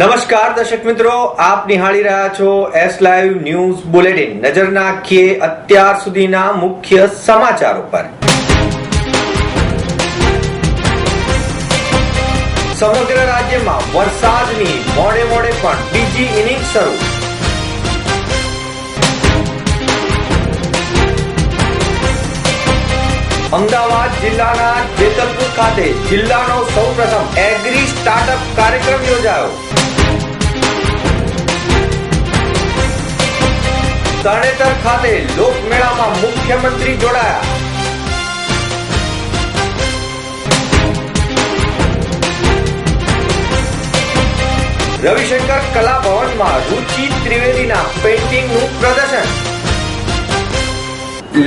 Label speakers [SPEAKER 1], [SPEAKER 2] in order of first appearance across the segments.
[SPEAKER 1] નમસ્કાર દર્શક મિત્રો, આપ નિહાળી રહ્યા છો એસ લાઈવ ન્યૂઝ બુલેટિન નજર નાખીએ અત્યાર સુધીના મુખ્ય સમાચારો પર સમગ્ર રાજ્યમાં વરસાદની મોડે મોડે પણ બીજી ઇનિંગ શરૂ. અમદાવાદ જિલ્લાના જેતલપુર ખાતે જિલ્લાનો સૌપ્રથમ એગ્રી સ્ટાર્ટઅપ કાર્યક્રમ યોજાયો. તરણેતર ખાતે લોકમેળામાં મુખ્યમંત્રી જોડાયા. રવિશંકર કલા ભવનમાં રુચિ ત્રિવેદીના પેઇન્ટિંગનું પ્રદર્શન.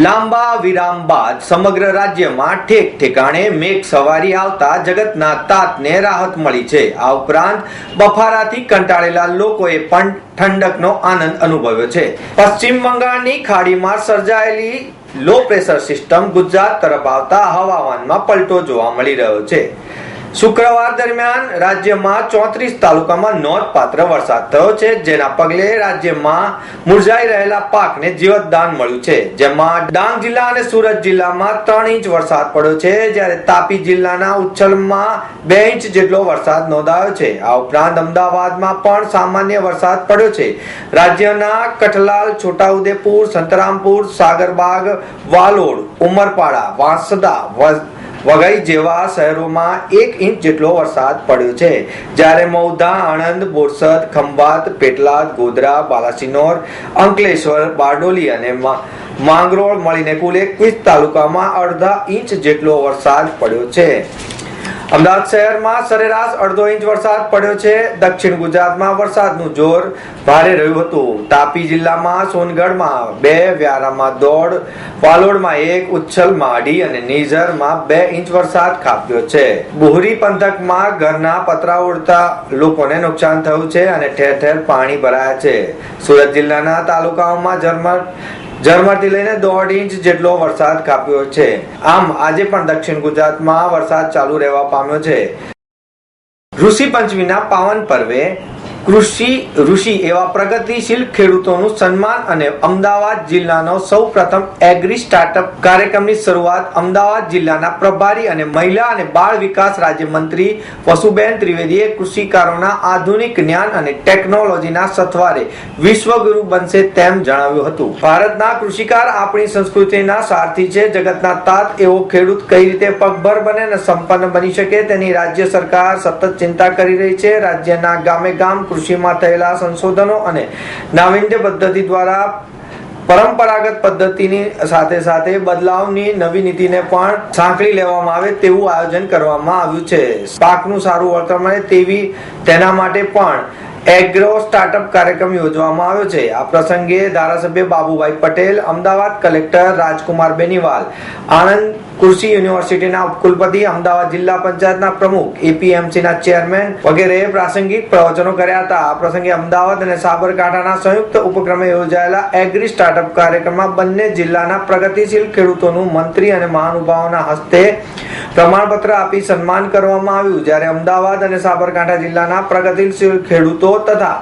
[SPEAKER 1] લાંબા વિરામ બાદ સમગ્ર રાજ્યમાં ઠેક ઠેકાણે મેઘ સવારી આવતા જગતના તાતને રાહત મળી છે. આ ઉપરાંત બફારાથી કંટાળેલા લોકોએ પણ ઠંડકનો આનંદ અનુભવ્યો છે. પશ્ચિમ બંગાળની ખાડીમાં સર્જાયેલી લો પ્રેશર સિસ્ટમ ગુજરાત તરફ આવતા હવામાનમાં પલટો જોવા મળી રહ્યો છે. શુક્રવાર દરમિયાન રાજ્યમાં ચોત્રીસ તાલુકામાં નોંધપાત્ર વરસાદ થયો છે, જેના પગલે રાજ્યમાં મુરઝાઈ રહેલા પાકને જીવતદાન મળ્યું છે. જેમાં ડાંગ જિલ્લા અને સુરત જિલ્લામાં ત્રણ ઇંચ વરસાદ પડ્યો છે, જ્યારે તાપી જિલ્લાના ઉચ્છલમાં બે ઇંચ જેટલો વરસાદ નોંધાયો છે. આ ઉપરાંત અમદાવાદમાં પણ સામાન્ય વરસાદ પડ્યો છે. રાજ્યના કઠલાલ, છોટાઉદેપુર, સંતરામપુર, સાગરબાગ, વાલોડ, ઉમરપાડા, વાંસદા, વસ- વઘઈ જેવા શહેરોમાં એક ઇંચ જેટલો વરસાદ પડ્યો છે. જ્યારે મૌધા આણંદ, બોરસદ, ખંભાત, પેટલાદ, ગોધરા, બાલાસિનોર, અંકલેશ્વર, બારડોલી અને માંગરોળ મળીને કુલ એકવીસ તાલુકામાં અડધા ઇંચ જેટલો વરસાદ પડ્યો છે. અમદાવાદ શહેરમાં સરેરાશ અડધો ઇંચ વરસાદ પડ્યો છે. દક્ષિણ ગુજરાતમાં વરસાદનું જોર ભારે રહ્યું હતું. તાપી જિલ્લામાં, સોનગઢમાં બે, વ્યારામાં દોઢ, વાલોડમાં એક, ઉચ્છલમાં અઢી અને નિઝરમાં બે ઇંચ વરસાદ ખાબક્યો છે. બુહરી પંથકમાં ઘરના પતરા ઉડતા લોકોને નુકસાન થયું છે અને ઠેર ઠેર પાણી ભરાયા છે. સુરત જિલ્લાના તાલુકાઓમાં ઝરમર ઝરમરથી લઈને દોઢ ઇંચ જેટલો વરસાદ કાપ્યો છે. આમ આજે પણ દક્ષિણ ગુજરાતમાં વરસાદ ચાલુ રહેવા પામ્યો છે. ઋષિ પંચમીના પાવન પર્વે કૃષિ, ઋષિ એવા પ્રગતિશીલ ખેડૂતોનું સન્માન અને અમદાવાદ જિલ્લાનો સૌ પ્રથમ એગ્રી સ્ટાર્ટઅપ કાર્યક્રમની શરૂઆત અમદાવાદ જિલ્લાના પ્રભારી અને મહિલા અને બાળ વિકાસ રાજ્યમંત્રી વસુબેન ત્રિવેદીએ કૃષિકારોના આધુનિક જ્ઞાન અને ટેકનોલોજીના સથવારે વિશ્વગુરુ બનશે તેમ જણાવ્યું હતું. ભારતના કૃષિકાર આપણી સંસ્કૃતિના સારથી છે, જગતના તાત એવો ખેડૂત કઈ રીતે પગભર બને અને સંપન્ન બની શકે તેની રાજ્ય સરકાર સતત ચિંતા કરી રહી છે. રાજ્યના ગામે ગામ કૃષિમાં થયેલા સંશોધનો અને નાવીન્ય પદ્ધતિ દ્વારા પરંપરાગત પદ્ધતિની સાથે સાથે બદલાવની નવી નીતિને પણ સાંકળી લેવામાં આવે તેવું આયોજન કરવામાં આવ્યું છે. પાકનું સારું વળતર મળે તેવી તેના માટે પણ એગ્રો સ્ટાર્ટઅપ કાર્યક્રમ યોજવામાં આવ્યો છે. આ પ્રસંગે ધારાસભ્ય બાબુભાઈ પટેલ, અમદાવાદ કલેક્ટર રાજકુમાર બેનીવાલ, આણંદ કૃષિ યુનિવર્સિટીના ઉપકુલપતિ, અમદાવાદ જિલ્લા પંચાયતના પ્રમુખ, એપીએમસીના ચેરમેન વગેરે પ્રાસંગિક પ્રવચનો કર્યા હતા. આ પ્રસંગે અમદાવાદ અને સાબરકાંઠાના સંયુક્ત ઉપક્રમે યોજાયેલા એગ્રી સ્ટાર્ટઅપ કાર્યક્રમમાં બંને જિલ્લાના પ્રગતિશીલ ખેડૂતોનું મંત્રી અને મહાનુભાવોના હસ્તે પ્રમાણપત્ર આપી સન્માન કરવામાં આવ્યું. જ્યારે અમદાવાદ અને સાબરકાંઠા જિલ્લાના પ્રગતિશીલ ખેડૂતો તથા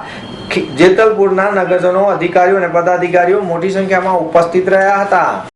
[SPEAKER 1] જેતલપુરના નગરજનો, અધિકારીઓ અને પદાધિકારીઓ મોટી સંખ્યામાં ઉપસ્થિત રહ્યા હતા.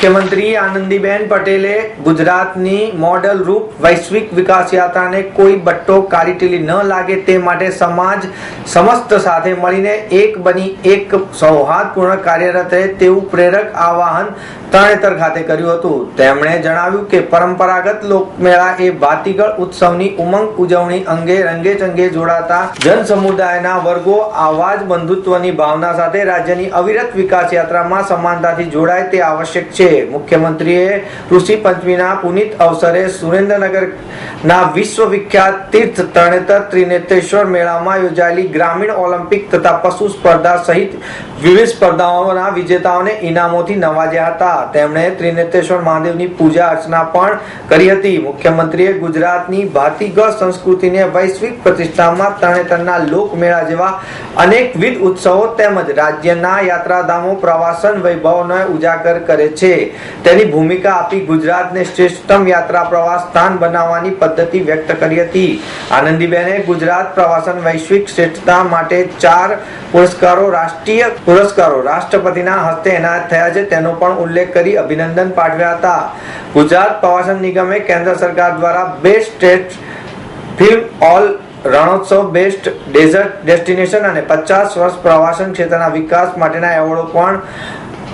[SPEAKER 1] મુખ્યમંત્રી આનંદીબેન પટેલે ગુજરાતની મોડલ રૂપ વૈશ્વિક વિકાસ યાત્રાને કોઈ બટ્ટો કારીટીલી ન લાગે તે માટે સમાજ સમસ્ત સાથે મળીને એક બની એક સૌહાર્દપૂર્ણ કાર્યરત રહે તેવું પ્રેરક આવાહન તરણેતર ખાતે કર્યું હતું. તેમણે જણાવ્યું કે પરંપરાગત લોકમેળા એ ભાતીગળ ઉત્સવની ઉમંગ ઉજવણી અંગે રંગે ચંગે જોડાતા જન સમુદાયના વર્ગો આવા જ બંધુત્વની ભાવના સાથે રાજ્યની અવિરત વિકાસ યાત્રામાં સમાનતાથી જોડાય તે આવશ્યક છે. મુખ્યમંત્રીએ ઋષિ પંચમીના પુનિત અવસરે સુરેન્દ્રનગરના વિશ્વવિખ્યાત તીર્થ તરણેતર ત્રિનેત્રેશ્વર મેળામાં યોજાયેલી ગ્રામીણ ઓલિમ્પિક તથા પશુ સ્પર્ધા સહિત વિવિધ સ્પર્ધાઓના વિજેતાઓને ઇનામોથી નવાજ્યા હતા. તેમણે ત્રિનેત્રેશ્વર મહાદેવની પૂજા અર્ચના પણ કરી હતી. મુખ્યમંત્રીએ ગુજરાતની ભાતીગળ સંસ્કૃતિને વૈશ્વિક પ્રતિષ્ઠામાં તરણેતરના લોકમેળા જેવા અનેકવિધ ઉત્સવો તેમજ રાજ્યના યાત્રાધામો પ્રવાસન વૈભવને ઉજાગર કરે છે. તેની ભૂમિકા આપી ગુજરાતને શ્રેષ્ઠતમ યાત્રા પ્રવાસ સ્થાન બનાવવાની પદ્ધતિ વ્યક્ત કરી હતી. આનંદીબેને ગુજરાત પ્રવાસન વૈશ્વિક શ્રેષ્ઠતા માટે ચાર પુરસ્કારો, રાષ્ટ્રીય પુરસ્કારો રાષ્ટ્રપતિના હસ્તે એનાયત થયા છે. તેનો પણ ઉલ્લેખ કરી અભિનંદન પાઠવ્યા હતા. ગુજરાત પ્રવાસન નિગમે કેન્દ્ર સરકાર દ્વારા best state film on Rannotsav, best desert destination અને પચાસ વર્ષ પ્રવાસન ક્ષેત્રના વિકાસ માટેના એવોર્ડો પણ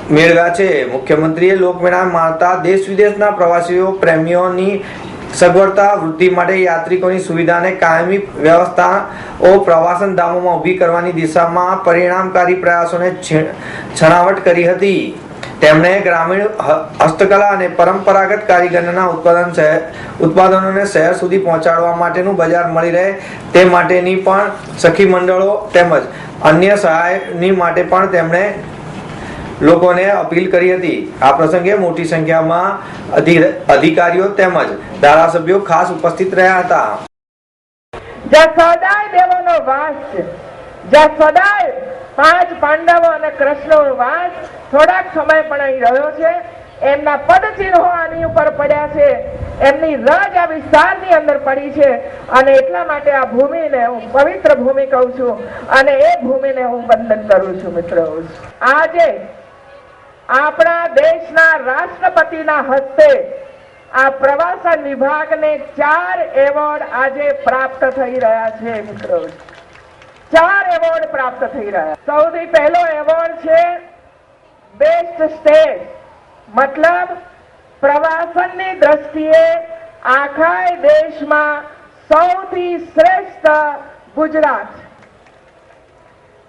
[SPEAKER 1] મેળવ્યા છે. મુખ્યમંત્રીએ લોકમેળા માણતા દેશ વિદેશના પ્રવાસીઓ, પ્રેમીઓની સગવડતા, વૃદ્ધિ માટે યાત્રિકોની સુવિધાને કાયમી વ્યવસ્થાઓ પ્રવાસન ધામોમાં ઊભી કરવાની દિશામાં પરિણામકારી પ્રયાસોને છણાવટ કરી હતી. તેમણે ગ્રામીણ હસ્તકલા અને પરંપરાગત કારીગરના ઉત્પાદન ઉત્પાદનોને શહેર સુધી પહોંચાડવા માટેનું બજાર મળી રહે તે માટેની પણ સખી મંડળો તેમજ અન્ય સહાયની માટે પણ તેમણે લોકોને અપીલ કરી હતી. આ પ્રસંગે મોટી સંખ્યામાં અધિકારીઓ તેમજ ધારાસભ્યો ખાસ ઉપસ્થિત રહ્યા હતા.
[SPEAKER 2] જ્યાં સદાય દેવોનો વાસ છે. જ્યાં પાંચ પાંડવો અને કૃષ્ણનો વાસ થોડાક સમય પણ અહીં રહ્યો છે. એમના પદચિહ્નો આની ઉપર પડ્યા છે. એમની રજ આ વિસ્તારની અંદર પડી છે. અને એટલા માટે આ ભૂમિને હું પવિત્ર ભૂમિ કહું છું. અને એ ભૂમિને હું વંદન કરું છું, મિત્રો. આજે આપણા દેશના રાષ્ટ્રપતિના હસ્તે આ પ્રવાસન વિભાગને ચાર એવોર્ડ આજે પ્રાપ્ત થઈ રહ્યા છે, મિત્રો. ચાર એવોર્ડ પ્રાપ્ત થઈ રહ્યા સૌથી પહેલો એવોર્ડ છે, બેસ્ટ સ્ટેટ મતલબ, પ્રવાસનની દ્રષ્ટિએ આખા દેશમાં સૌથી શ્રેષ્ઠ ગુજરાત.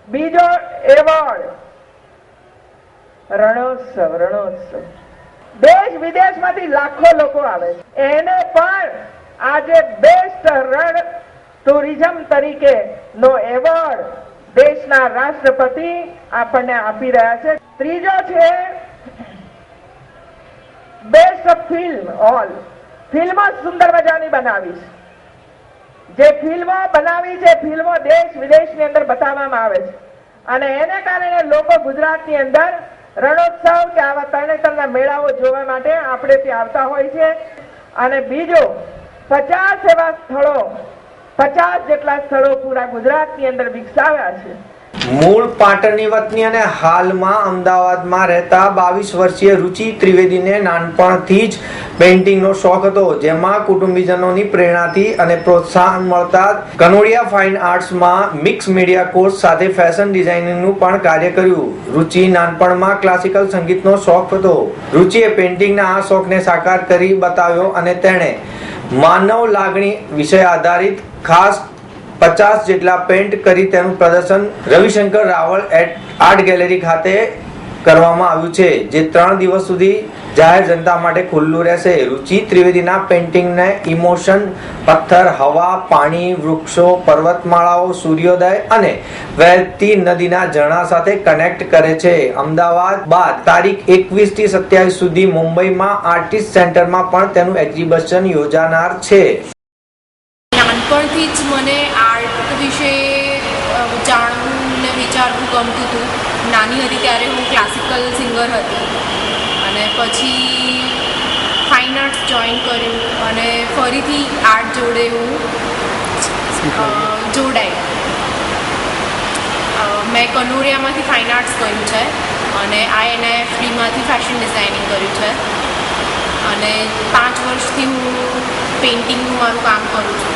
[SPEAKER 2] બીજો એવોર્ડ રણોત્સવ રણોત્સવ. દેશ વિદેશમાંથી લાખો લોકો આવે એને પણ આજે બેસ્ટ રણ ટુરિઝમ તરીકે નો એવોર્ડ દેશના રાષ્ટ્રપતિ આપણને આપી રહ્યા છે. ત્રીજો છે બેસ્ટ ફિલ્મ ઓલ ફિલ્મો સુંદર મજાની બનાવી છે જે ફિલ્મો બનાવી છે, ફિલ્મો દેશ વિદેશની અંદર બતાવવામાં આવે છે. અને એને કારણે લોકો ગુજરાતની અંદર રણોત્સવ કે આવા તરણેતરના મેળાઓ જોવા માટે આપણે ત્યાં આવતા હોય છે. અને બીજો, પચાસ એવા સ્થળો, પચાસ જેટલા સ્થળો પૂરા ગુજરાતની અંદર વિકસાવ્યા છે.
[SPEAKER 1] મૂળ પાટણની વતની અને હાલમાં અમદાવાદમાં રહેતા બાવીસ વર્ષીય રુચિ ત્રિવેદીને નાનપણથી જ પેઇન્ટિંગનો શોખ હતો, જેમાં કુટુંબીજનોની પ્રેરણાથી અને પ્રોત્સાહન મળતા કનોડિયા ફાઇન આર્ટ્સમાં મિક્સ મીડિયા કોર્સ સાથે ફેશન ડિઝાઇનિંગનું પણ કાર્ય કર્યું. રુચિ નાનપણમાં ક્લાસિકલ સંગીતનો શોખ હતો. રુચિએ પેઇન્ટિંગના આ શોખને સાકાર કરી બતાવ્યો અને તેણે માનવ લાગણી વિષય આધારિત ખાસ પચાસ જેટલા પેન્ટ કરી તેનું પ્રદર્શન Ravishankar Raval at art gallery ખાતે કરવામાં આવ્યું છે, જે ત્રણ દિવસ સુધી જાહેર જનતા માટે ખુલ્લું રહેશે. રુચિ ત્રિવેદીના પેઇન્ટિંગને ઇમોશન પથ્થર, હવા, પાણી, વૃક્ષો, પર્વતમાળાઓ, સૂર્યોદય અને વહેતી નદીના ઝરણા સાથે કનેક્ટ કરે છે. અમદાવાદ બાદ તારીખ એકવીસથી સત્યાવીસ સુધી મુંબઈમાં આર્ટિસ્ટ સેન્ટરમાં પણ તેનું એક્ઝિબિશન યોજાનાર છે.
[SPEAKER 3] નાનપણથી જ મને આર્ટ વિશે જાણવું ને વિચારવું ગમતું હતું. નાની હતી ત્યારે હું ક્લાસિકલ સિંગર હતી. અને પછી ફાઇન આર્ટ્સ જોઈન કર્યું અને ફરીથી આર્ટ જોડે હું જોડાઈ. મેં કનોરિયામાંથી ફાઇન આર્ટ્સ કર્યું છે અને આઈએનઆઈએફડીમાંથી ફેશન ડિઝાઇનિંગ કર્યું છે. અને પાંચ વર્ષથી હું પેઇન્ટિંગનું મારું કામ કરું છું.